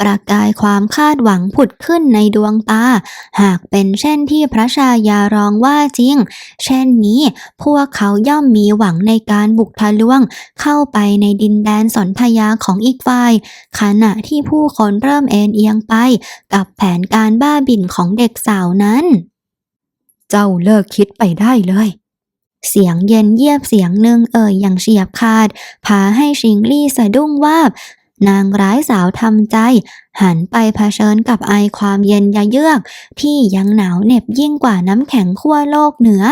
ประกายความคาดหวังผุดขึ้นในดวงตา หากเป็นเช่นที่พระชายารองว่าจริง เช่นนี้ พวกเขาย่อมมีหวังในการบุกทะลวง เข้าไปในดินแดนสนธยาของอีกฝ่าย ขณะที่ผู้คนเริ่มเอ็นเอียงไป กับแผนการบ้าบิ่นของเด็กสาวนั้น เจ้าเลิกคิดไปได้เลยเสียงเย็นเยียบเสียงหนึ่งเอ่ยอย่างเฉียบขาด พาให้ชิงลี่สะดุ้งวาบ นางร้ายสาวทำใจ หันไปเผชิญกับไอความเย็นยะเยือก ที่ยังหนาวเหน็บยิ่งกว่าน้ำแข็งขั้วโลกเหนือ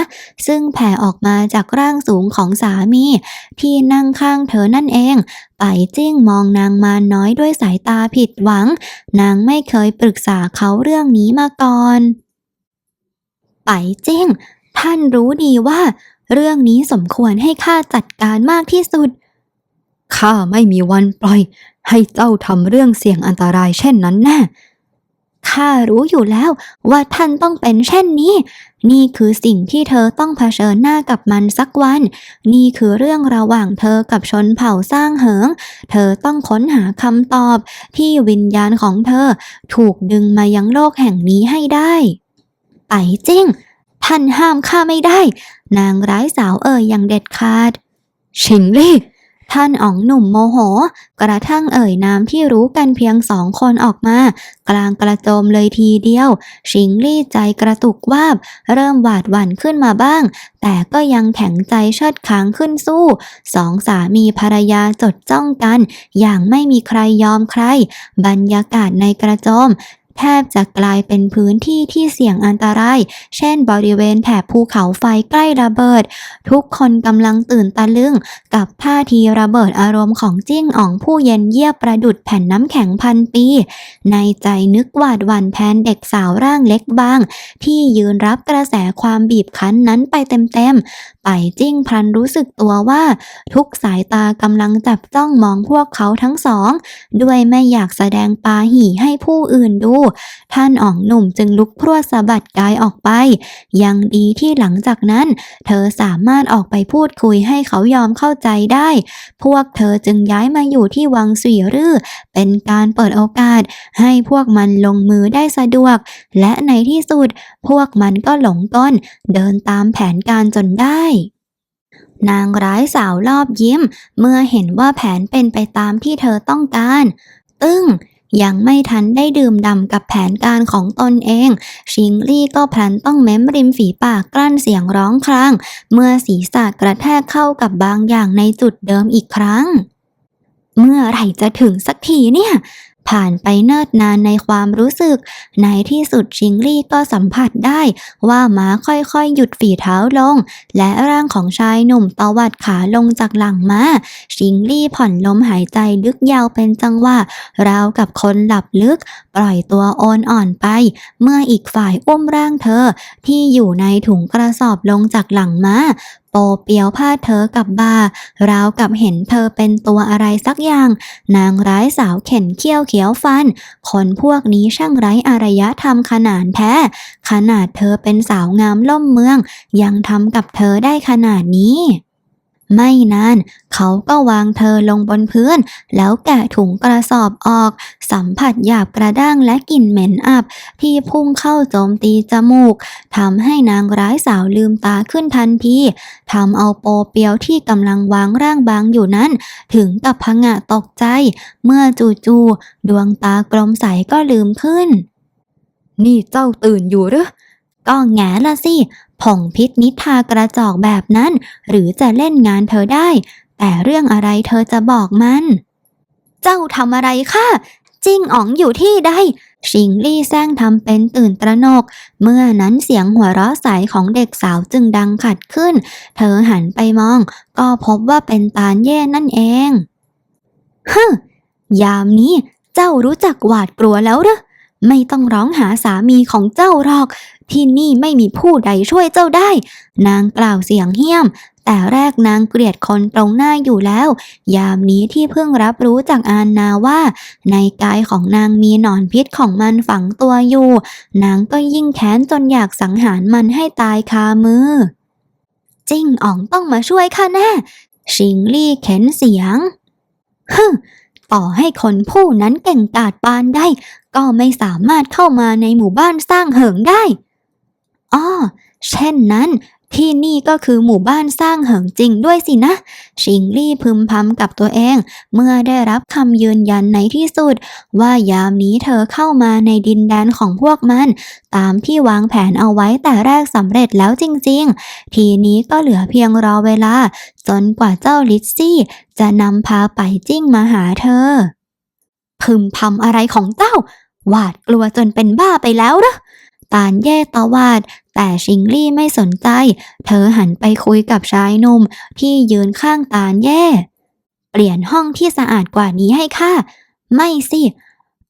ซึ่งแผ่ออกมาจากร่างสูงของสามี ที่นั่งข้างเธอนั่นเอง ไปจิ้งมองนางมาน้อยด้วยสายตาผิดหวัง นางไม่เคยปรึกษาเขาเรื่องนี้มาก่อน ไปจิ้ง ท่านรู้ดีว่า เรื่องนี้สมควรให้ข้าจัดการมากที่สุด ข้าไม่มีวันปล่อย ให้เจ้าทำเรื่องเสี่ยงอันตรายเช่นนั้นแน่ข้ารู้อยู่แล้วว่าท่านต้องเป็นเช่นนี้ นี่คือสิ่งที่เธอต้องเผชิญหน้ากับมันสักวัน นี่คือเรื่องระหว่างเธอกับชนเผ่าสร้างเหิง เธอต้องค้นหาคำตอบที่วิญญาณของเธอ ถูกดึงมายังโลกแห่งนี้ให้ได้ ไปจิ้ง ท่านห้ามข้าไม่ได้ นางร้ายสาวเอ่ยอย่างเด็ดขาด ชิงลี่ ท่านอ๋องหนุ่มโมโห กระทั่งเอ่ยนามที่รู้กันเพียงสองคนออกมา กลางกระโจมเลยทีเดียว ชิงลี่ใจกระตุกวาบ เริ่มหวาดหวั่นขึ้นมาบ้าง แต่ก็ยังแข็งใจเชิดค้างขึ้นสู้สองสามีภรรยาจดจ้องกัน อย่างไม่มีใครยอมใคร บรรยากาศในกระโจม แทบจะกลายเป็นพื้นที่ที่เสี่ยงอันตราย เช่นบริเวณแถบภูเขาไฟใกล้ระเบิด ทุกคนกำลังตื่นตะลึง กับท่าทีระเบิดอารมณ์ของจิ้งอ่องผู้เย็นเยียบประดุดแผ่นน้ำแข็งพันปี ในใจนึกหวาดหวั่นแทนเด็กสาวร่างเล็กบาง ที่ยืนรับกระแสความบีบคั้นนั้นไปเต็มๆ ไปจิ้งพลันรู้สึกตัวว่า ทุกสายตากำลังจับจ้องมองพวกเขาทั้งสอง ด้วยไม่อยากแสดงปาหี่ให้ผู้อื่นดูท่านอ่องหนุ่มจึงลุกพรวดสะบัดกายออกไป ยังดีที่หลังจากนั้น เธอสามารถออกไปพูดคุยให้เขายอมเข้าใจได้ พวกเธอจึงย้ายมาอยู่ที่วังสุยรื่อ เป็นการเปิดโอกาส ให้พวกมันลงมือได้สะดวก และในที่สุด พวกมันก็หลงก้น เดินตามแผนการจนได้นางร้ายสาวรอบยิ้ม เมื่อเห็นว่าแผนเป็นไปตามที่เธอต้องการ ตึ้ง ยังไม่ทันได้ดื่มด่ำกับแผนการของตนเอง ชิงลี่ก็พลันต้องเม้มริมฝีปากกลั้นเสียงร้องคราง เมื่อศีรษะกระแทกเข้ากับบางอย่างในจุดเดิมอีกครั้ง เมื่อไหร่จะถึงสักทีเนี่ย ผ่านไปเนิ่นนานในความรู้สึก ในที่สุดชิงลี่ก็สัมผัสได้ ว่าม้าค่อยๆ หยุดฝีเท้าลง และร่างของชายหนุ่มตวัดขาลงจากหลังม้า ชิงลี่ผ่อนลมหายใจลึกยาวเป็นจังหวะราวกับคนหลับลึก ปล่อยตัวโอนอ่อนไป เมื่ออีกฝ่ายอุ้มร่างเธอ ที่อยู่ในถุงกระสอบลงจากหลังม้า โปเปียวพาดเธอกับบ่าราวกับเห็นเธอเป็นตัวอะไรสักอย่าง นางร้ายสาวเข็นเขี้ยวเขียวฟัน คนพวกนี้ช่างไร้อารยธรรมขนาดแท้ ขนาดเธอเป็นสาวงามล่มเมือง ยังทำกับเธอได้ขนาดนี้ ไม่นาน เขาก็วางเธอลงบนพื้น แล้วแกะถุงกระสอบออก สัมผัสหยาบกระด้างและกลิ่นเหม็นอับ ที่พุ่งเข้าโจมตีจมูกทำให้นางร้ายสาวลืมตาขึ้นทันทีทำเอาโปเปียวที่กำลังวางร่างบางอยู่นั้น ถึงกับพงะตกใจ เมื่อจู่ๆดวงตากลมใสก็ลืมขึ้น นี่เจ้าตื่นอยู่หรือก็แง่ละสิ ผงพิษนิทากระจอกแบบนั้น หรือจะเล่นงานเธอได้ แต่เรื่องอะไรเธอจะบอกมัน เจ้าทำอะไรค่ะจิ้งอ๋องอยู่ที่ใด ชิงลี่แซงทำเป็นตื่นตระหนก เมื่อนั้นเสียงหัวเราะใสของเด็กสาวจึงดังขัดขึ้น เธอหันไปมอง ก็พบว่าเป็นตาเย่นั่นเอง ฮึยามนี้เจ้ารู้จักหวาดกลัวแล้วหรือ ไม่ต้องร้องหาสามีของเจ้าหรอก ที่นี่ไม่มีผู้ใดช่วยเจ้าได้ นางกล่าวเสียงเฮี้ยม แต่แรกนางเกลียดคนตรงหน้าอยู่แล้ว ยามนี้ที่เพิ่งรับรู้จากอานนาว่า ในกายของนางมีหนอนพิษของมันฝังตัวอยู่ นางก็ยิ่งแค้นจนอยากสังหารมันให้ตายคามือ จิ้งอ๋องต้องมาช่วยข้าแน่ ชิงลี่เข็นเสียงฮึต่อให้คนผู้นั้นเก่งกาจปานได้ ก็ไม่สามารถเข้ามาในหมู่บ้านสร้างเหิงได้อ้อเช่นนั้น ที่นี่ก็คือหมู่บ้านสร้างเหิงจริงด้วยสินะ ชิงลี่พึมพำกับตัวเอง เมื่อได้รับคำยืนยันในที่สุด ว่ายามนี้เธอเข้ามาในดินแดนของพวกมัน ตามที่วางแผนเอาไว้แต่แรกสำเร็จแล้วจริง ๆ ทีนี้ก็เหลือเพียงรอเวลา จนกว่าเจ้าลิซซี่จะนำพาไปจิ้งมาหาเธอพึมพำอะไรของเจ้า หวาดกลัวจนเป็นบ้าไปแล้วเหรอตานแย่ตวาด แต่ชิงลี่ไม่สนใจ เธอหันไปคุยกับชายหนุ่มที่ยืนข้างตานแย่ เปลี่ยนห้องที่สะอาดกว่านี้ให้ข้า ไม่สิ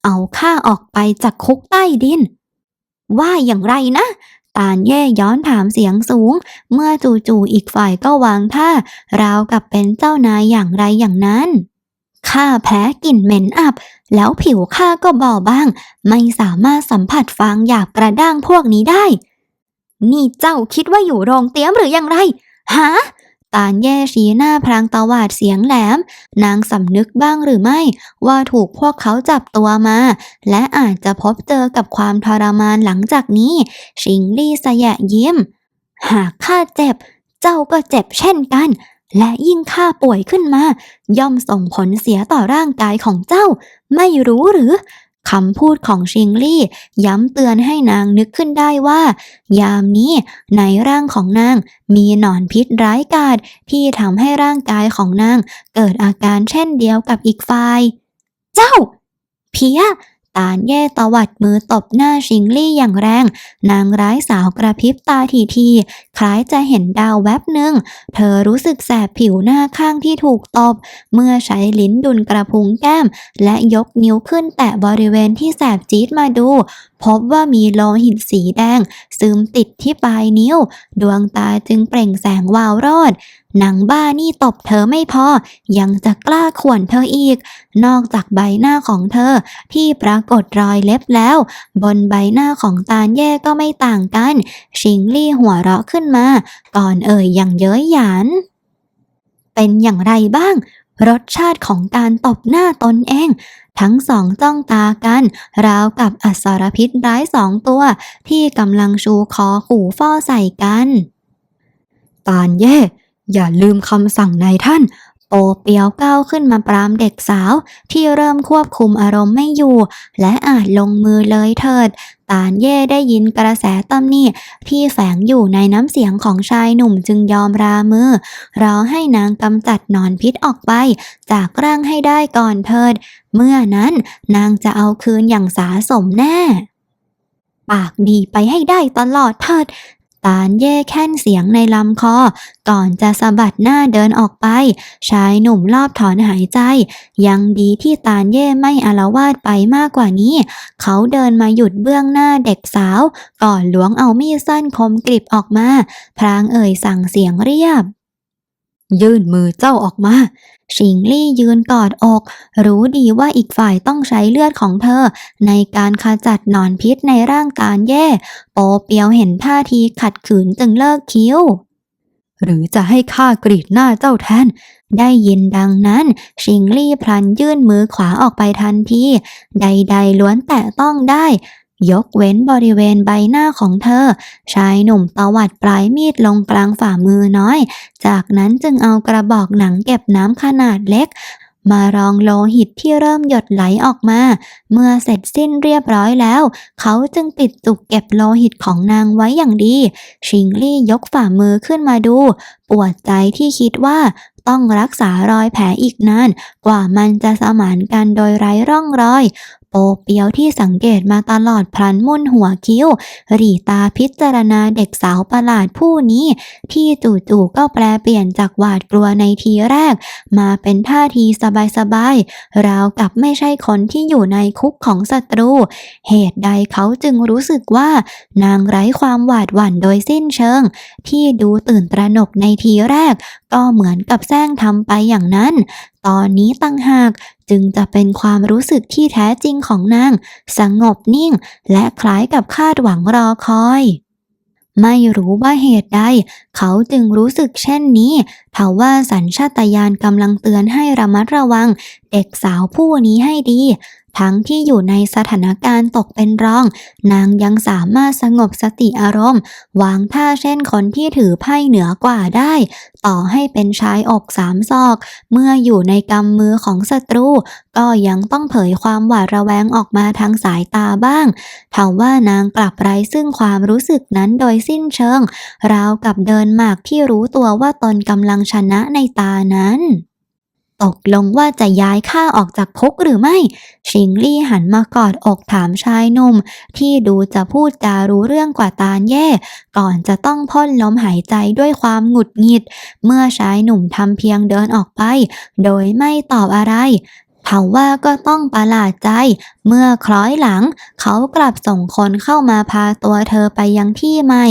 เอาข้าออกไปจากคุกใต้ดิน ว่าอย่างไรนะ ตานแย่ย้อนถามเสียงสูง เมื่อจู่ๆอีกฝ่ายก็วางท่าราวกับเป็นเจ้านายอย่างไรอย่างนั้น ข้าแพ้กลิ่นเหม็นอับ แล้วผิวข้าก็บอบาง ไม่สามารถสัมผัสฟางหยาบกระด้างพวกนี้ได้ นี่เจ้าคิดว่าอยู่โรงเตี้ยมหรืออย่างไร ฮะ ตาแย่ชี้หน้าพรางตวาดเสียงแหลม นางสำนึกบ้างหรือไม่ ว่าถูกพวกเขาจับตัวมา และอาจจะพบเจอกับความทรมานหลังจากนี้ ชิงลี่สยะยิ้ม หากข้าเจ็บ เจ้าก็เจ็บเช่นกัน และยิ่งข้าป่วยขึ้นมา ย่อมส่งผลเสียต่อร่างกายของเจ้า ไม่รู้หรือคำพูดของชิงลี่ ย้ำเตือนให้นางนึกขึ้นได้ว่า ยามนี้ในร่างของนางมีหนอนพิษร้ายกาจที่ทำให้ร่างกายของนางเกิดอาการเช่นเดียวกับอีกฝ่าย เจ้า เพีย ตาแย่ตวัดมือตบหน้าชิงลี่อย่างแรง นางร้ายสาวกระพริบตาทีทีๆคล้ายจะเห็นดาวแวบหนึ่ง เธอรู้สึกแสบผิวหน้าข้างที่ถูกตบ เมื่อใช้ลิ้นดุลกระพุ้งแก้ม และยกนิ้วขึ้นแตะบริเวณที่แสบจี๊ดมาดู พบว่ามีโลหิตสีแดง ซึมติดที่ปลายนิ้ว ดวงตาจึงเปล่งแสงวาวโรดหนังบ้านี่ตบเธอไม่พอ ยังจะกล้าข่วนเธออีก นอกจากใบหน้าของเธอที่ปรากฏรอยเล็บแล้ว บนใบหน้าของตาลแย่ก็ไม่ต่างกัน ชิงลี่หัวเราะขึ้นมา ก่อนเอ่ยอย่างเย้ยหยัน เป็นอย่างไรบ้าง รสชาติของการตบหน้าตนเอง ทั้งสองจ้องตากัน ราวกับอสรพิษร้ายสองตัว ที่กำลังชูคอขู่ฟ้อใส่กัน ตาลแย่ อย่าลืมคำสั่งนายท่าน โปเปียวก้าวขึ้นมาปรามเด็กสาว ที่เริ่มควบคุมอารมณ์ไม่อยู่ และอาจลงมือเลยเถิดตานเย่ได้ยินกระแสตำหนิที่แฝงอยู่ในน้ำเสียงของชายหนุ่มจึงยอมรามือรอให้นางกำจัดนอนพิษออกไป จากร่างให้ได้ก่อนเถิด เมื่อนั้นนางจะเอาคืนอย่างสาสมแน่ ปากดีไปให้ได้ตลอดเถิด ตานเย่แค่นเสียงในลำคอ ก่อนจะสะบัดหน้าเดินออกไป ชายหนุ่มรอบถอนหายใจ ยังดีที่ตานเย่ไม่อาละวาดไปมากกว่านี้ เขาเดินมาหยุดเบื้องหน้าเด็กสาว ก่อนหลวงเอามีดสั้นคมกริบออกมา พรางเอ่ยสั่งเสียงเรียบ ยื่นมือเจ้าออกมา ชิงลี่ยืนกอดอก รู้ดีว่าอีกฝ่ายต้องใช้เลือดของเธอ ในการขจัดหนอนพิษในร่างกายแย่ โปเปียวเห็นท่าทีขัดขืนจึงเลิกคิ้ว หรือจะให้ข้ากรีดหน้าเจ้าแทน ได้ยินดังนั้น ชิงลี่พลันยื่นมือขวาออกไปทันที ใดๆล้วนแตะต้องได้ ยกเว้นบริเวณใบหน้าของเธอ ชายหนุ่มตวัดปลายมีดลงกลางฝ่ามือน้อย จากนั้นจึงเอากระบอกหนังเก็บน้ำขนาดเล็ก มารองโลหิตที่เริ่มหยดไหลออกมา เมื่อเสร็จสิ้นเรียบร้อยแล้ว เขาจึงปิดจุกเก็บโลหิตของนางไว้อย่างดี ชิงลี่ยกฝ่ามือขึ้นมาดูปวดใจที่คิดว่าต้องรักษารอยแผลอีกนาน กว่ามันจะสมานกันโดยไร้ร่องรอย โปเปียวที่สังเกตมาตลอดพลันมุ่นหัวคิ้ว รีตาพิจารณาเด็กสาวประหลาดผู้นี้ ที่จู่ๆก็แปลเปลี่ยนจากหวาดกลัวในทีแรก มาเป็นท่าทีสบายๆ ราวกับไม่ใช่คนที่อยู่ในคุกของศัตรู เหตุใดเขาจึงรู้สึกว่า นางไร้ความหวาดหวั่นโดยสิ้นเชิง ที่ดูตื่นตระหนกในทีแรก ก็เหมือนกับแซงทำไปอย่างนั้น ตอนนี้ตั้งหากจึงจะเป็นความรู้สึกที่แท้จริงของนาง สงบนิ่ง และคล้ายกับคาดหวังรอคอย ไม่รู้ว่าเหตุใด เขาจึงรู้สึกเช่นนี้ทว่าสัญชาตญาณกำลังเตือนให้ระมัดระวัง เด็กสาวผู้นี้ให้ดี ทั้งที่อยู่ในสถานการณ์ตกเป็นรอง นางยังสามารถสงบสติอารมณ์ วางท่าเช่นคนที่ถือไพ่เหนือกว่าได้ ต่อให้เป็นชายอกสามศอก เมื่ออยู่ในกำมือของศัตรู ก็ยังต้องเผยความหวาดระแวงออกมาทางสายตาบ้างทว่านางกลับไร้ซึ่งความรู้สึกนั้นโดยสิ้นเชิง ราวกับเดินหมากที่รู้ตัวว่าตนกำลังชนะในตานั้น ตกลงว่าจะย้ายข้าออกจากคุกหรือไม่ ชิงลี่หันมากอดอกถามชายหนุ่ม ที่ดูจะพูดจารู้เรื่องกว่าตาลแย่ ก่อนจะต้องพ่นลมหายใจด้วยความหงุดหงิด เมื่อชายหนุ่มทำเพียงเดินออกไป โดยไม่ตอบอะไร ทว่าก็ต้องประหลาดใจ เมื่อคล้อยหลัง เขากลับส่งคนเข้ามาพาตัวเธอไปยังที่ใหม่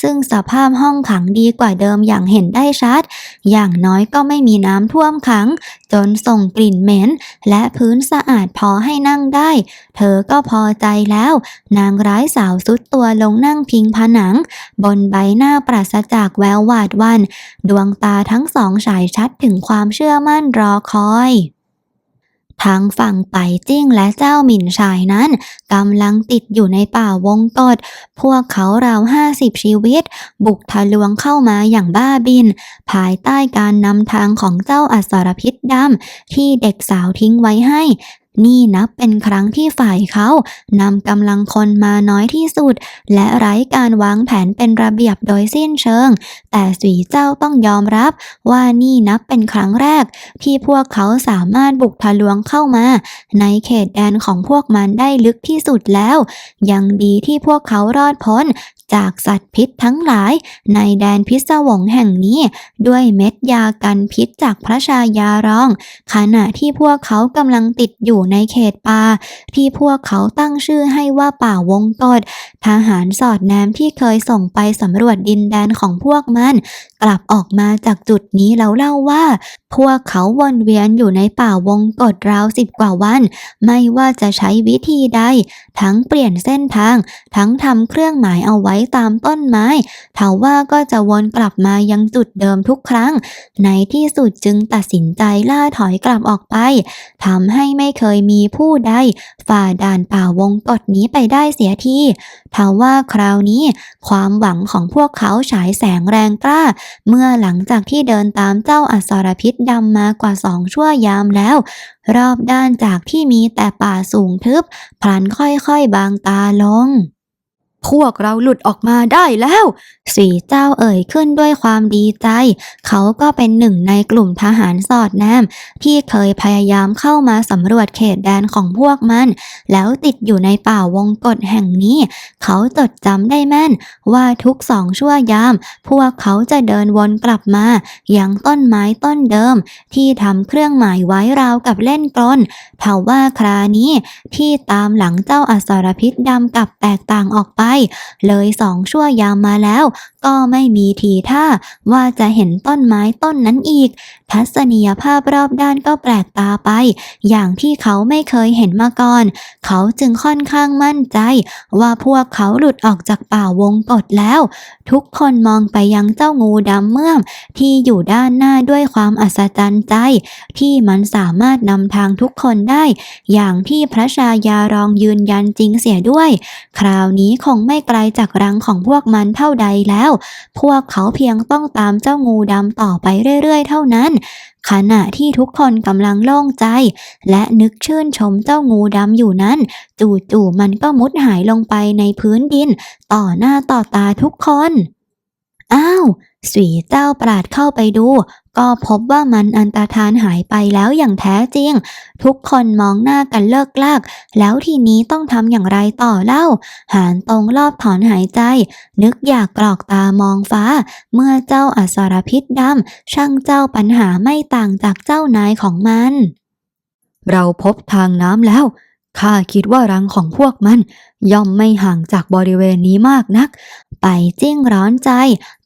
ซึ่งสภาพห้องขังดีกว่าเดิมอย่างเห็นได้ชัด อย่างน้อยก็ไม่มีน้ำท่วมขัง จนส่งกลิ่นเหม็น และพื้นสะอาดพอให้นั่งได้ เธอก็พอใจแล้ว นางร้ายสาวสุดตัวลงนั่งพิงผนัง บนใบหน้าปราศจากแวววาดวัน ดวงตาทั้งสองฉายชัดถึงความเชื่อมั่นรอคอย ทางฝั่งไปจิ้งและเจ้าหมิ่นชายนั้นกำลังติดอยู่ในป่าวงกฏพวกเขาราวห้าสิบชีวิต บุกทะลวงเข้ามาอย่างบ้าบิน ภายใต้การนำทางของเจ้าอสรพิษดำที่เด็กสาวทิ้งไว้ให้ นี่นับเป็นครั้งที่ฝ่ายเขานำกำลังคนมาน้อยที่สุด และไร้การวางแผนเป็นระเบียบโดยสิ้นเชิง แต่สีเจ้าต้องยอมรับว่านี่นับเป็นครั้งแรก ที่พวกเขาสามารถบุกทะลวงเข้ามา ในเขตแดนของพวกมันได้ลึกที่สุดแล้ว ยังดีที่พวกเขารอดพ้น จากสัตว์พิษทั้งหลายในแดนพิศวงแห่งนี้ ด้วยเม็ดยากันพิษจากพระชายารอง ขณะที่พวกเขากำลังติดอยู่ในเขตป่าที่พวกเขาตั้งชื่อให้ว่าป่าวงกฏทหารสอดแนมที่เคยส่งไปสำรวจดินแดนของพวกมัน กลับออกมาจากจุดนี้แล้วเล่าว่า พวกเขาวนเวียนอยู่ในป่าวงกฏราวสิบกว่าวัน ไม่ว่าจะใช้วิธีใด ทั้งเปลี่ยนเส้นทาง ทั้งทำเครื่องหมายเอาไว้ตามต้นไม้ทว่าก็จะวนกลับมายังจุดเดิมทุกครั้ง ในที่สุดจึงตัดสินใจล่าถอยกลับออกไปทำให้ไม่เคยมีผู้ใด ฝ่าด่านป่าวงกฏนี้ไปได้เสียทีทว่าคราวนี้ความหวังของพวกเขาฉายแสงแรงกล้า เมื่อหลังจากที่เดินตามเจ้าอสรพิษดำมากว่าสองชั่วยามแล้ว รอบด้านจากที่มีแต่ป่าสูงทึบพลันค่อยๆบางตาลง พวกเราหลุดออกมาได้แล้วสีเจ้าเอ่ยขึ้นด้วยความดีใจ เขาก็เป็นหนึ่งในกลุ่มทหารสอดแนมที่เคยพยายามเข้ามาสำรวจเขตแดนของพวกมัน แล้วติดอยู่ในป่าวงกฏแห่งนี้ เขาจดจำได้แม่น ว่าทุกสองชั่วยาม พวกเขาจะเดินวนกลับมาอยังต้นไม้ต้นเดิม ที่ทำเครื่องหมายไว้ราวกับเล่นกลนเทว่าครานี้ที่ตามหลังเจ้าอสรพิษดำกับแตกต่างออกไปเลยสองชั่วยามมาแล้ว ก็ไม่มีทีท่าว่าจะเห็นต้นไม้ต้นนั้นอีก ทัศนียภาพรอบด้านก็แปลกตาไป อย่างที่เขาไม่เคยเห็นมาก่อน เขาจึงค่อนข้างมั่นใจ ว่าพวกเขาหลุดออกจากป่าวงกฏแล้ว ทุกคนมองไปยังเจ้างูดำเมื่อมที่อยู่ด้านหน้าด้วยความอัศจรรย์ใจ ที่มันสามารถนำทางทุกคนได้ อย่างที่พระชายารองยืนยันจริงเสียด้วย คราวนี้คงไม่ไกลจากรังของพวกมันเท่าใดแล้ว พวกเขาเพียงต้องตามเจ้างูดำต่อไปเรื่อย ๆ เท่านั้นขณะที่ทุกคนกำลังโล่งใจ และนึกชื่นชมเจ้างูดำอยู่นั้น จู่ๆมันก็มุดหายลงไปในพื้นดิน ต่อหน้าต่อตาทุกคน อ้าวสีเจ้าปราดเข้าไปดู ก็พบว่ามันอันตรธานหายไปแล้วอย่างแท้จริง ทุกคนมองหน้ากันเลิกลาก แล้วทีนี้ต้องทำอย่างไรต่อเล่า หานตรงรอบถอนหายใจ นึกอยากกรอกตามองฟ้า เมื่อเจ้าอสรพิษดำช่างเจ้าปัญหาไม่ต่างจากเจ้านายของมัน เราพบทางน้ำแล้ว ข้าคิดว่ารังของพวกมัน ย่อมไม่ห่างจากบริเวณนี้มากนัก ไปจิ้งร้อนใจ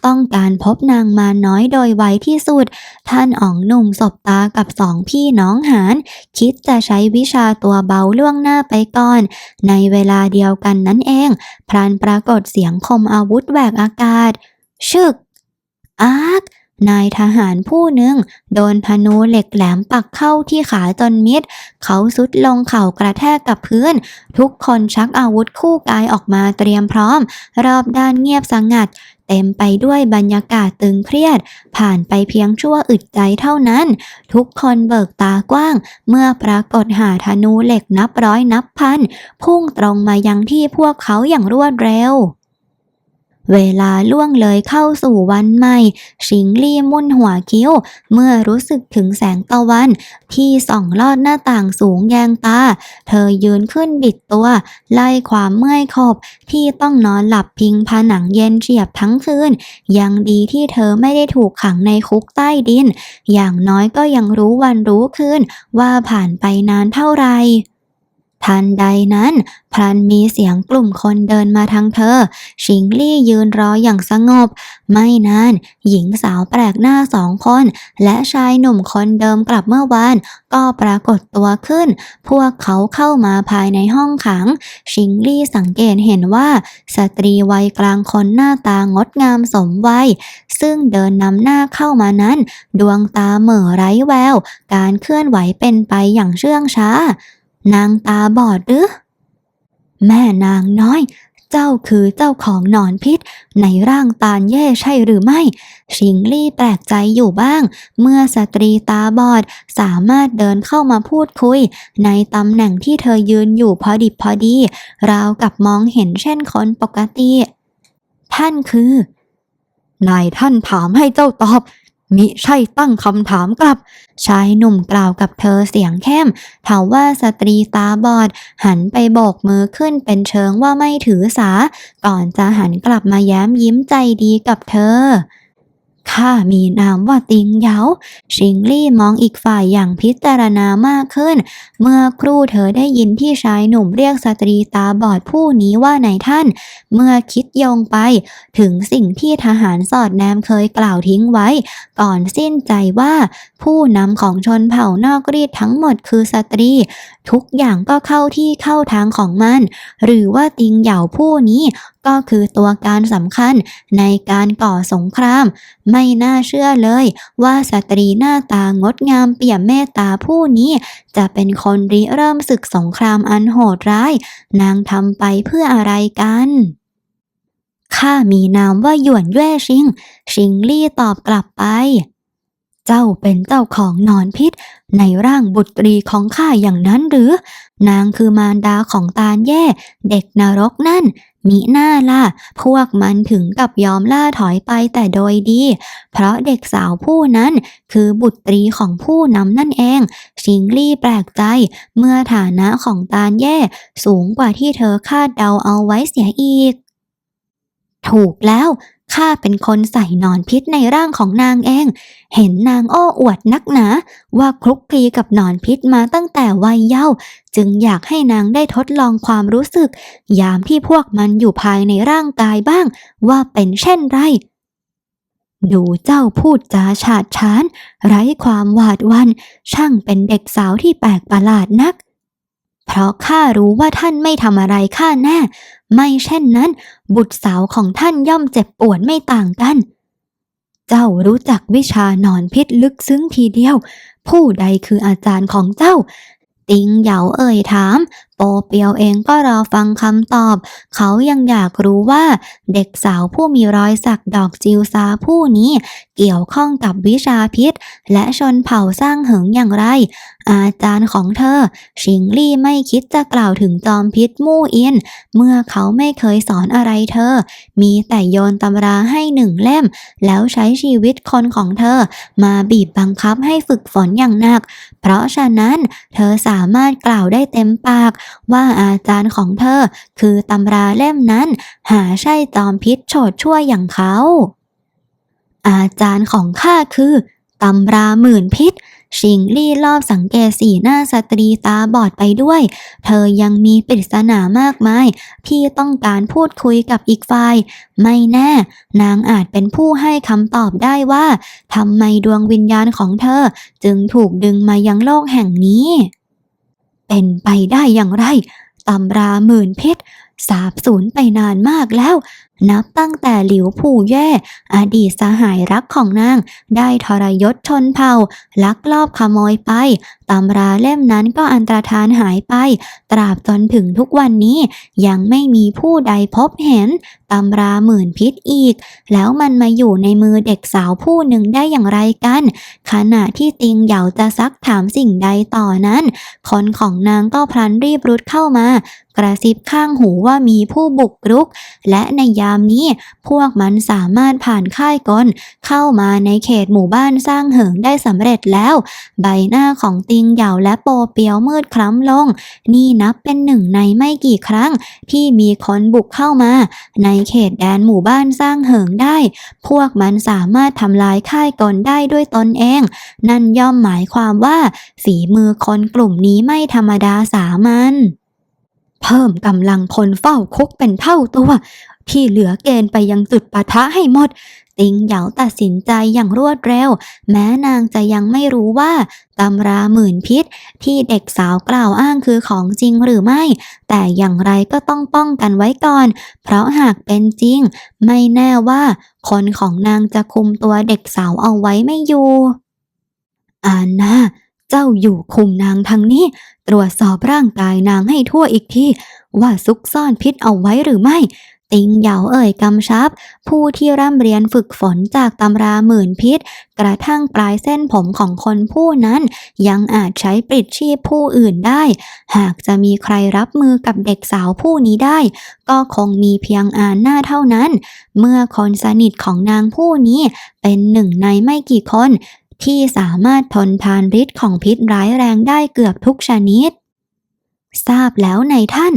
ต้องการพบนางมาน้อยโดยไวที่สุด ท่านอ๋องหนุ่มสบตากับสองพี่น้องหานคิดจะใช้วิชาตัวเบาล่วงหน้าไปก่อน ในเวลาเดียวกันนั่นเอง พรานปรากฏเสียงคมอาวุธแหวกอากาศ ชึก อาร์ก นายทหารผู้หนึ่งโดนธนูเหล็กแหลมปักเข้าที่ขาจนมิด เขาสุดลงเข่ากระแทกกับพื้น ทุกคนชักอาวุธคู่กายออกมาเตรียมพร้อม รอบด้านเงียบสงัด เต็มไปด้วยบรรยากาศตึงเครียด ผ่านไปเพียงชั่วอึดใจเท่านั้น ทุกคนเบิกตากว้าง เมื่อปรากฏหาธนูเหล็กนับร้อยนับพัน พุ่งตรงมายังที่พวกเขาอย่างรวดเร็ว เวลาล่วงเลยเข้าสู่วันใหม่ ชิงลี่มุ่นหัวคิ้ว เมื่อรู้สึกถึงแสงตะวัน ที่ส่องลอดหน้าต่างสูงแยงตา เธอยืนขึ้นบิดตัว ไล่ความเมื่อยขบ ที่ต้องนอนหลับพิงผนังเย็นเฉียบทั้งคืน ยังดีที่เธอไม่ได้ถูกขังในคุกใต้ดิน อย่างน้อยก็ยังรู้วันรู้คืนว่าผ่านไปนานเท่าไหร่ ทันใดนั้น พลันมีเสียงกลุ่มคนเดินมาทางเธอ ชิงลี่ยืนรออย่างสงบ ไม่นาน หญิงสาวแปลกหน้าสองคน และชายหนุ่มคนเดิมกลับเมื่อวาน ก็ปรากฏตัวขึ้น พวกเขาเข้ามาภายในห้องขัง ชิงลี่สังเกตเห็นว่า สตรีวัยกลางคนหน้าตางดงามสมวัย ซึ่งเดินนำหน้าเข้ามานั้น ดวงตาเหม่อไร้แวว การเคลื่อนไหวเป็นไปอย่างเชื่องช้า นางตาบอดหรือแม่นางน้อย เจ้าคือเจ้าของหนอนพิษ ในร่างตาลแย่ใช่หรือไม่ ชิงลี่แปลกใจอยู่บ้าง เมื่อสตรีตาบอดสามารถเดินเข้ามาพูดคุย ในตำแหน่งที่เธอยืนอยู่พอดิบพอดี ราวกับมองเห็นเช่นคนปกติ ท่านคือนายท่านถามให้เจ้าตอบ มิใช่ตั้งคำถามกลับ ชายหนุ่มกล่าวกับเธอเสียงแค้มถามว่าสตรีตาบอด หันไปโบกมือขึ้นเป็นเชิงว่าไม่ถือสา ก่อนจะหันกลับมาแย้มยิ้มใจดีกับเธอ ข้ามีนามว่าติงเหยาชิงลี่มองอีกฝ่ายอย่างพิจารณามากขึ้น เมื่อครู่เธอได้ยินที่ชายหนุ่มเรียกสตรีตาบอดผู้นี้ว่านายท่าน เมื่อคิดโยงไป ถึงสิ่งที่ทหารสอดแนมเคยกล่าวทิ้งไว้ ก่อนสิ้นใจว่า ผู้นำของชนเผ่านอกรีดทั้งหมดคือสตรี ทุกอย่างก็เข้าที่เข้าทางของมัน หรือว่าติงเหย่าผู้นี้ก็คือตัวการสำคัญในการก่อสงครามไม่น่าเชื่อเลย ว่าสตรีหน้าตางดงามเปี่ยมเมตตาผู้นี้ จะเป็นคนริเริ่มศึกสงครามอันโหดร้าย นางทำไปเพื่ออะไรกันข้ามีนามว่าหยวนเย่ชิง ชิงลี่ตอบกลับไป เจ้าเป็นเจ้าของนอนพิษ ในร่างบุตรีของข้าอย่างนั้นหรือ นางคือมารดาของตาลแย่ เด็กนรกนั่น มิหน้าล่ะ พวกมันถึงกับยอมล่าถอยไปแต่โดยดี เพราะเด็กสาวผู้นั้นคือบุตรีของผู้นำนั่นเอง ชิงลี่แปลกใจ เมื่อฐานะของตาลแย่ สูงกว่าที่เธอคาดเดาเอาไว้เสียอีก ถูกแล้ว ข้าเป็นคนใส่นอนพิษในร่างของนางเอง เห็นนางโอ้อวดนักหนา ว่าคลุกคลีกับนอนพิษมาตั้งแต่วัยเยาว์จึงอยากให้นางได้ทดลองความรู้สึก ยามที่พวกมันอยู่ภายในร่างกายบ้าง ว่าเป็นเช่นไรดูเจ้าพูดจาฉาดฉาน ไร้ความหวาดวัน ช่างเป็นเด็กสาวที่แปลกประหลาดนัก เพราะข้ารู้ว่าท่านไม่ทำอะไรข้าแน่ ไม่เช่นนั้น บุตรสาวของท่านย่อมเจ็บปวดไม่ต่างกัน เจ้ารู้จักวิชาหนอนพิษลึกซึ้งทีเดียว ผู้ใดคืออาจารย์ของเจ้า ติงเหยาเอ่ยถาม เปียวเองก็รอฟังคำตอบ เขายังอยากรู้ว่าเด็กสาวผู้มีรอยสักดอกจิวซาผู้นี้ เกี่ยวข้องกับวิชาพิษ และชนเผ่าสร้างเหิงอย่างไร อาจารย์ของเธอ ชิงลี่ไม่คิดจะกล่าวถึงจอมพิษมู่อิน เมื่อเขาไม่เคยสอนอะไรเธอ มีแต่โยนตำราให้หนึ่งเล่ม แล้วใช้ชีวิตคนของเธอ มาบีบบังคับให้ฝึกฝนอย่างหนัก เพราะฉะนั้นเธอสามารถกล่าวได้เต็มปากว่าอาจารย์ของเธอคือตำราเล่มนั้น หาใช่จอมพิษโฉดชั่วอย่างเขา อาจารย์ของข้าคือตำราหมื่นพิษชิงลี่รอบสังเกตสีหน้าสตรีตาบอดไปด้วย เธอยังมีปริศนามากมาย ที่ต้องการพูดคุยกับอีกฝ่าย ไม่แน่ นางอาจเป็นผู้ให้คำตอบได้ว่าทำไมดวงวิญญาณของเธอจึงถูกดึงมายังโลกแห่งนี้ เป็นไปได้อย่างไรตำราหมื่นเพชรสาบสูญไปนานมากแล้ว นับตั้งแต่หลิวผู่แย่ อดีตสหายรักของนาง ได้ทรยศชนเผ่า ลักลอบขโมยไป ตำราเล่มนั้นก็อันตรธานหายไป ตราบจนถึงทุกวันนี้ ยังไม่มีผู้ใดพบเห็น ตำราหมื่นพิษอีก แล้วมันมาอยู่ในมือเด็กสาวผู้หนึ่งได้อย่างไรกัน ขณะที่ติงเหยาจะซักถามสิ่งใดต่อนั้น คนของนางก็พลันรีบรุดเข้ามา กระซิบข้างหูว่ามีผู้บุกรุก และในยามนี้พวกมันสามารถผ่านค่ายกลเข้ามาในเขตหมู่บ้านสร้างเหิงได้สำเร็จแล้ว ใบหน้าของติงเหยาและโปเปียวมืดคล้ำลง นี่นับเป็นหนึ่งในไม่กี่ครั้ง ที่มีคนบุกเข้ามา ในเขตแดนหมู่บ้านสร้างเหิงได้ พวกมันสามารถทำลายค่ายกลได้ด้วยตนเอง นั่นย่อมหมายความว่าฝีมือคนกลุ่มนี้ไม่ธรรมดาสามัญ เพิ่มกำลังพลเฝ้าคุกเป็นเท่าตัว ที่เหลือเกณฑ์ไปยังจุดปะทะให้หมด ติงเหยาตัดสินใจอย่างรวดเร็ว แม้นางจะยังไม่รู้ว่าตำราหมื่นพิษที่เด็กสาวกล่าวอ้างคือของจริงหรือไม่ แต่อย่างไรก็ต้องป้องกันไว้ก่อน เพราะหากเป็นจริง ไม่แน่ว่า คนของนางจะคุมตัวเด็กสาวเอาไว้ไม่อยู่อานา เจ้าอยู่คุมนางทางนี้ ตรวจสอบร่างกายนางให้ทั่วอีกที ว่าซุกซ่อนพิษเอาไว้หรือไม่ ติงเหยาเอ่ยกำชับ ผู้ที่ร่ำเรียนฝึกฝนจากตำราหมื่นพิษ กระทั่งปลายเส้นผมของคนผู้นั้น ยังอาจใช้ปลิดชีพผู้อื่นได้ หากจะมีใครรับมือกับเด็กสาวผู้นี้ได้ ก็คงมีเพียงอานหน้าเท่านั้น เมื่อคนสนิทของนางผู้นี้เป็นหนึ่งในไม่กี่คน ที่สามารถทนทานฤทธิ์ของพิษร้ายแรงได้เกือบทุกชนิด ทราบแล้วในท่าน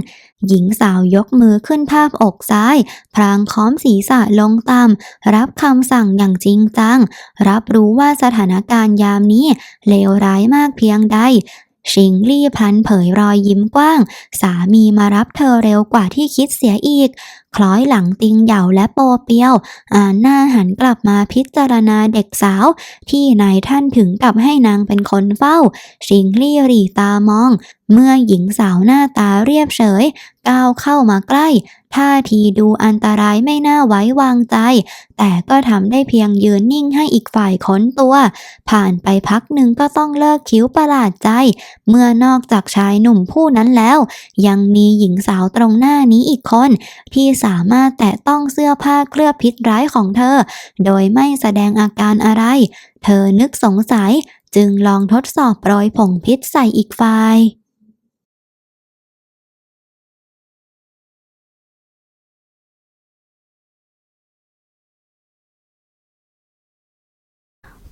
หญิงสาวยกมือขึ้นทาบอกซ้าย พรางค้อมศีรษะลงตามรับคำสั่งอย่างจริงจัง รับรู้ว่าสถานการณ์ยามนี้เลวร้ายมากเพียงใด ชิงลี่พันเผยรอยยิ้มกว้าง สามีมารับเธอเร็วกว่าที่คิดเสียอีก คล้อยหลังติงเหยาและโปเปียว อ่านหน้าหันกลับมาพิจารณาเด็กสาว ที่นายท่านถึงกับให้นางเป็นคนเฝ้า ชิงลี่หรีตามอง เมื่อหญิงสาวหน้าตาเรียบเฉยก้าวเข้ามาใกล้ ท่าทีดูอันตรายไม่น่าไว้วางใจ แต่ก็ทำได้เพียงยืนนิ่งให้อีกฝ่ายค้นตัว ผ่านไปพักหนึ่งก็ต้องเลิกคิ้วประหลาดใจ เมื่อนอกจากชายหนุ่มผู้นั้นแล้ว ยังมีหญิงสาวตรงหน้านี้อีกคน ที่สามารถแตะต้องเสื้อผ้าเคลือบพิษร้ายของเธอ โดยไม่แสดงอาการอะไร เธอนึกสงสัย จึงลองทดสอบโปรยผงพิษใส่อีกฝ่าย